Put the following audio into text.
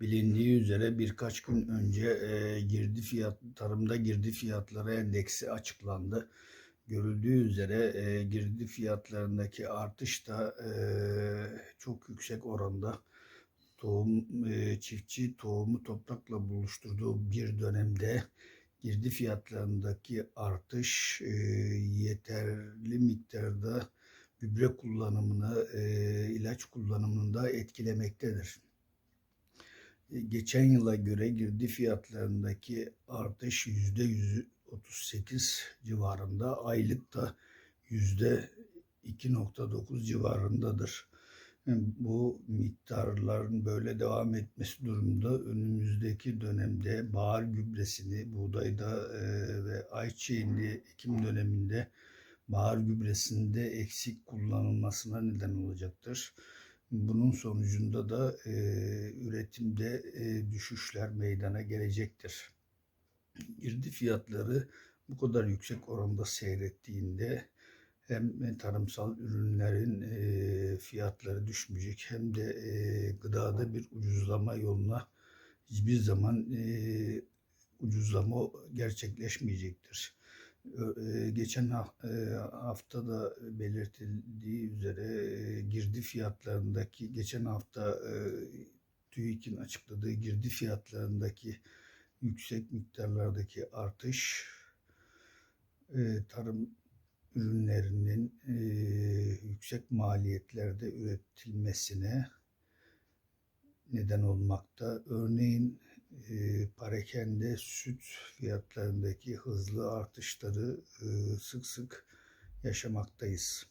Bilindiği üzere birkaç gün önce e, girdi fiyat tarımda girdi fiyatları endeksi açıklandı. Görüldüğü üzere e, girdi fiyatlarındaki artış da e, çok yüksek oranda. Tohum e, çiftçi tohumu toprakla buluşturduğu bir dönemde girdi fiyatlarındaki artış e, yeterli miktarda gübre kullanımını, e, ilaç kullanımını da etkilemektedir. E, Geçen yıla göre girdi fiyatlarındaki artış yüzde 138 civarında, aylık da yüzde 2.9 civarındadır. Yani Bu miktarların böyle devam etmesi durumunda önümüzdeki dönemde bahar gübresini buğdayda e, ve ayçiçeğinde ekim döneminde bahar gübresinde eksik kullanılmasına neden olacaktır. Bunun sonucunda da e, üretimde e, düşüşler meydana gelecektir. Girdi fiyatları bu kadar yüksek oranda seyrettiğinde hem tarımsal ürünlerin e, fiyatları düşmeyecek hem de e, gıdada bir ucuzlama yoluna hiçbir zaman e, ucuzlama gerçekleşmeyecektir. E, Geçen e, hafta da belirtildiği üzere e, girdi fiyatlarındaki geçen hafta TÜİK'in açıkladığı girdi fiyatlarındaki yüksek miktarlardaki artış tarım ürünlerinin yüksek maliyetlerde üretilmesine neden olmakta. Örneğin e, parakende süt fiyatlarındaki hızlı artışları e, sık sık yaşamaktayız.